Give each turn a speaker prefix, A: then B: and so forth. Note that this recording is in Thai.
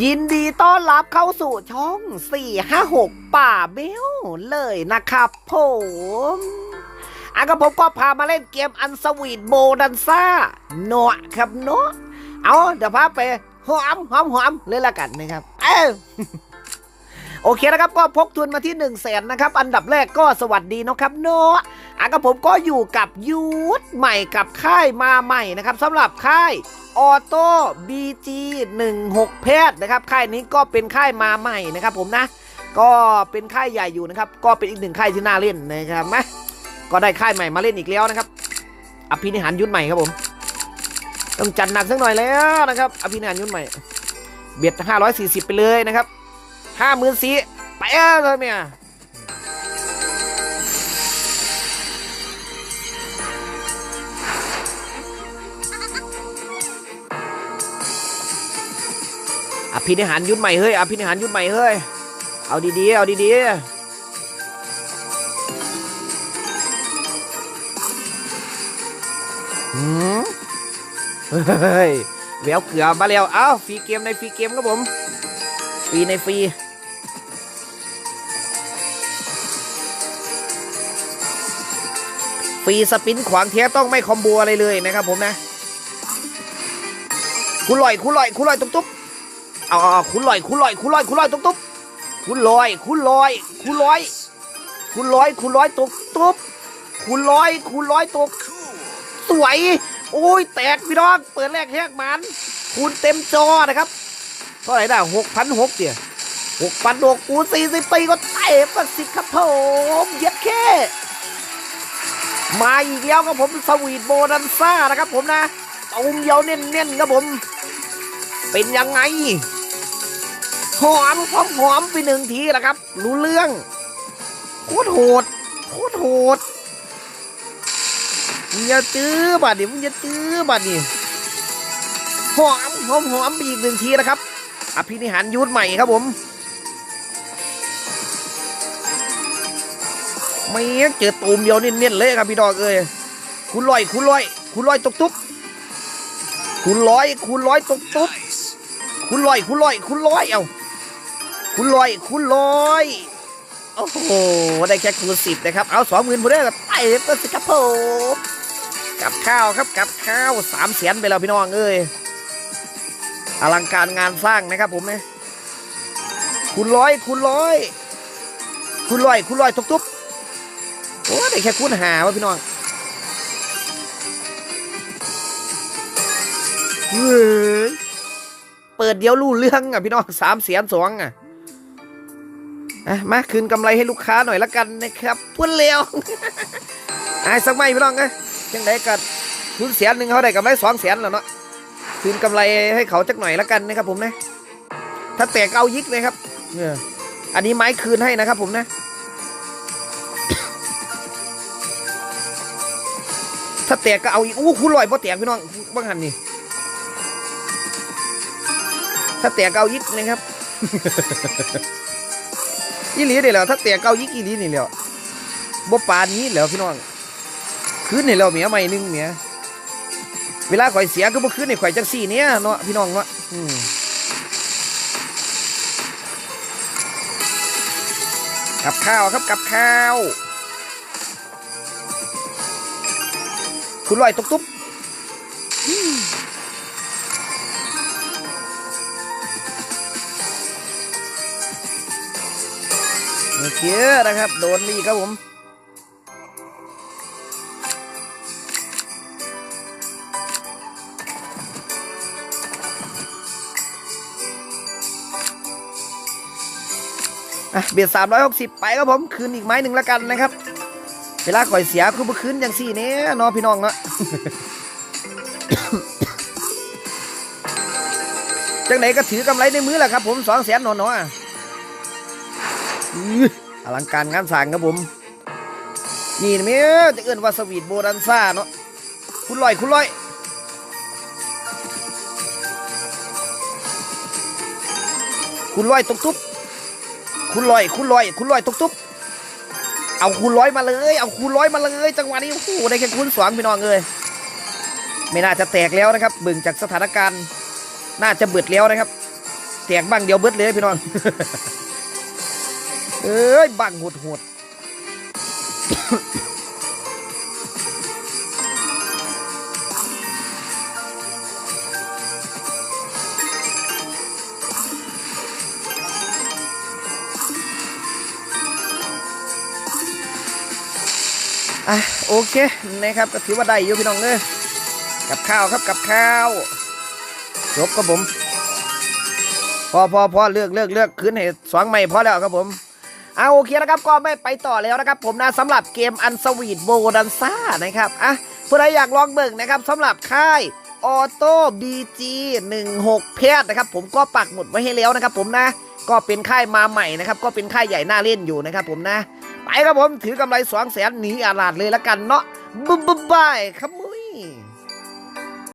A: ยินดีต้อนรับเข้าสู่ช่อง 456 ป่าเบลเลยนะครับผมอันก็ผมก็พามาเล่นเกมอันสวีทโบดันซ่าเนาะครับเนาะเอาเดี๋ยวพาไปหอมหอมหอมเลยละกันนะครับ เอ้ โอเคนะครับก็พกทุนมาที่1นึ่งแสนนะครับ อันดับแรกก็สวัสดีนะครับเนาะอันกับผมก็อยู่กับยูทใหม่กับค่ายมาใหม่นะครับสำหรับค่ายออโต้บีจีหนึ่งหกแพทย์นะครับค่ายนี้ก็เป็นค่ายมาใหม่นะครับผมนะก็เป็นค่ายใหญ่อยู่นะครับ ก็เป็นอีกหนึ่งค่ายที่น่าเล่นนะครับนะก็ได้ค่ายใหม่มาเล่นอีกแล้วนะครับ อภินิหารยุทธใหม่ครับผม ต้องจัดหนักสักหน่อยแล้วนะครับ อภินิหารยุทธใหม่ เบียดห้าร้อยสี่สิบไปเลยนะครับ ห้าหมื่นสี่ไปเลยเมียอภินิหารยุทธใหม่เฮ้ยอภินิหารยุทธใหม่เฮ้ย เอาดีๆ เอาดีๆหืมเฮ้ยแววเกลือมาแล้ว เอ้าฟรีเกมในฟรีเกมครับผม ฟรีในฟรี ฟรีสปินขวางเทียต้องไม่คอมโบอะไรเลยนะครับผมนะคุณลอยคุณลอยคุณลอยตุ๊บตุ๊บเอาเอาคุณลอยคุณลอยคุณลอยคุณลอยตุ๊บตุ๊บคุณลอยคุณลอยคุณลอยคุณลอยคุณลอยตุ๊บตุ๊บคุณลอยคุณลอยตุ๊บสวย โอ้ยแตกพี่น้องเปิดแรกแหกมันคูณเต็มจอนะครับเท่าไหร่นะหกพันหกเดียหกพันหกคูสี่สิบตีก็เตะประสิทธิ์ครับผมเย็ดแค่ มาอีกแล้วครับผมสวีทโบนันซ่านะครับผมนะตูมเยาวเน้นๆครับผม เป็นยังไง หอมหอมหอมไปหนึ่งทีนะครับ รู้เรื่อง โคตรโหด โคตรโหดมึงอย่าจื้อบัดดิมึงอย่าจื้อบัดดิหอมหอมหอมไปอีกหนึ่งทีนะครับ อภินิหารยุทธใหม่ครับผม ไม่เจอตูมเดียวเน้นๆเลยครับพี่ดอกเอ้ยคุณลอยคุณลอยคุณลอยตุกตุกคุณลอยคุณลอยตุกตุกคุณลอยคุณลอยคุณลอยเอ้าคุณลอยคุณลอยโอ้โหได้แค่คูณสิบนะครับเอาสองหมื่นผู้ได้กับไต่ก็สิครับผมกับข้าวครับกับข้าวสามแสนไปแล้วพี่น้องเอ้ยอลังการงานสร้างนะครับผมนี่ยคุณร้อยคุณร้อยคุณร้อยคุณร้อยตุกตุก อ้ได้แค่คูณหาวะพี่น้องเฮ้ยเปิดเดียวรู้เรื่องอะพี่น้องสามเสียนสองอะอะมาคืนกำไรให้ลูกค้าหน่อยละกันนะครับพูดเร็วไอ้สักไม่พี่น้องเอ้ยยังไงกันทุนเสียนหนึ่งเขาได้กำไรสองแสนแล้วเนาะคืนกำไรให้เขาจักหน่อยละกันนะครับผมนะ ถ้าแตกเอายิกเลยครับเนี่ยอันนี้ไม้คืนให้นะครับผมนะ ถ้าแตกก็เอาอีกอู้คุณลอยพอแตกพี่น้องบ้างหันนี่ถ้าแตกก็เอายิกนะครับอีหลีเดี๋ยวถ้าแตกก็เอายิกอีหลีนี่แล้วบ่ปานนี้แล้วพี่น้องคืนนี่แล้วเมียใหม่นึงเมียเวลาข่อยเสียก็บ่คืนนี่ข่อยจังสี่เนี้ยเนาะพี่น้องเนาะกับข้าวครับกับข้าว คุณลอยตุ๊บตุ๊บโอเคนะครับ โดนนี่ครับผมอะเบียดสามร้อยหกสิบไปครับผม คืนอีกไม้หนึ่งแล้วกันนะครับ เวลาก่อยเสียคือเมื่อคืนอย่างสี่เนี้ยเนาะพี่น้องเนาะจังไหนก็ถือกำไรในมือแหละครับผมสองแสนหนอนๆอะอื้ออลังการงานสร้างครับผม นี่นะเมียจะเอื้นว่าสวีทโบรันซ่าเนาะคุณลอยคุณลอยคุณลอยตุกตุกคุณลอยคุณลอยคุณลอยตุกตุก เอาคูณร้อยมาเลย เอาคูณร้อยมาเลย จังหวะนี้โอ้โหได้แค่คูณสองพี่น้องเลยไม่น่าจะแตกแล้วนะครับเบิ่งจากสถานการณ์ น่าจะเบิดแล้วนะครับ แตตกบ้างเดียวเบิดเลยพี่น้องเอ้ยบังหดหด อะโอเคนะครับก็ถือว่าได้อยู่พี่น้องเอ้ยกับข้าวครับกับข้าวจบครับผม พอพอพอเลือกเลือกเลือกคืนให้สองใหม่พอแล้วครับผมเอาโอเคนะครับก็ไม่ไปต่อแล้วนะครับ ผมนะสำหรับเกมอันสวีทโบดันซ่านะครับอะผู้ใดอยากลองเบิ่งนะครับสำหรับค่ายออโต้บีจีหนึ่งหกเพจนะครับ ผมก็ปักหมุดไว้ให้แล้วนะครับ ผมนะ ก็เป็นค่ายมาใหม่นะครับ ก็เป็นค่ายใหญ่หน่าเล่นอยู่นะครับ ผมนะ ไปครับผมถือกำไรสองแสนหนีอาลาดเลยละกันเนาะบ๊ายบายขมุย